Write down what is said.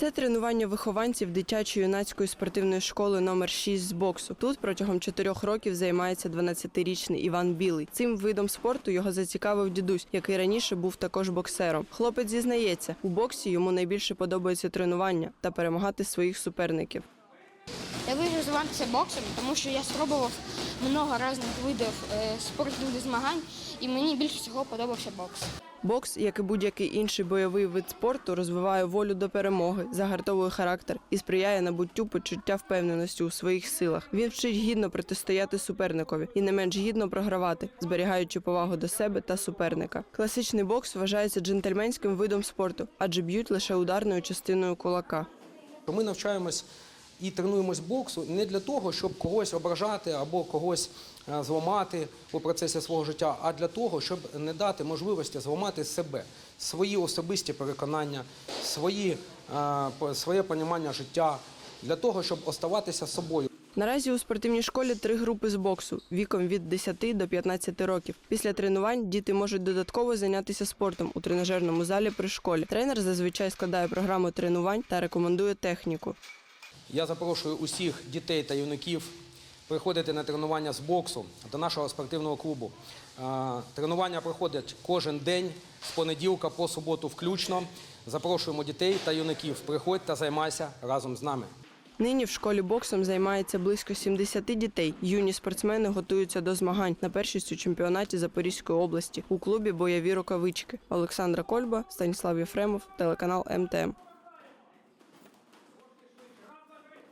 Це тренування вихованців дитячої юнацької спортивної школи номер 6 з боксу. Тут протягом чотирьох років займається 12-річний Іван Білий. Цим видом спорту його зацікавив дідусь, який раніше був також боксером. Хлопець зізнається, у боксі йому найбільше подобається тренування та перемагати своїх суперників. Я вирішив займатися боксом, тому що я спробував много різних видів е, спортивних змагань, і мені більше всього подобався бокс. Бокс, як і будь-який інший бойовий вид спорту, розвиває волю до перемоги, загартовує характер і сприяє набуттю почуття впевненості у своїх силах. Він вчить гідно протистояти суперникові і не менш гідно програвати, зберігаючи повагу до себе та суперника. Класичний бокс вважається джентльменським видом спорту, адже б'ють лише ударною частиною кулака. Ми навчаємось і тренуємось боксу не для того, щоб когось ображати або когось е, зламати у процесі свого життя, а для того, щоб не дати можливості зламати себе, свої особисті переконання, свої, е, своє понімання життя, для того, щоб оставатися собою. Наразі у спортивній школі три групи з боксу віком від 10 до 15 років. Після тренувань діти можуть додатково зайнятися спортом у тренажерному залі при школі. Тренер зазвичай складає програму тренувань та рекомендує техніку. Я запрошую усіх дітей та юнаків приходити на тренування з боксу до нашого спортивного клубу. Тренування проходять кожен день з понеділка по суботу включно. Запрошуємо дітей та юнаків. Приходь та займайся разом з нами. Нині в школі боксом займається близько 70 дітей. Юні спортсмени готуються до змагань на першість у чемпіонаті Запорізької області у клубі Бойові рукавички. Олександра Кольба, Станіслав Єфремов, телеканал МТМ.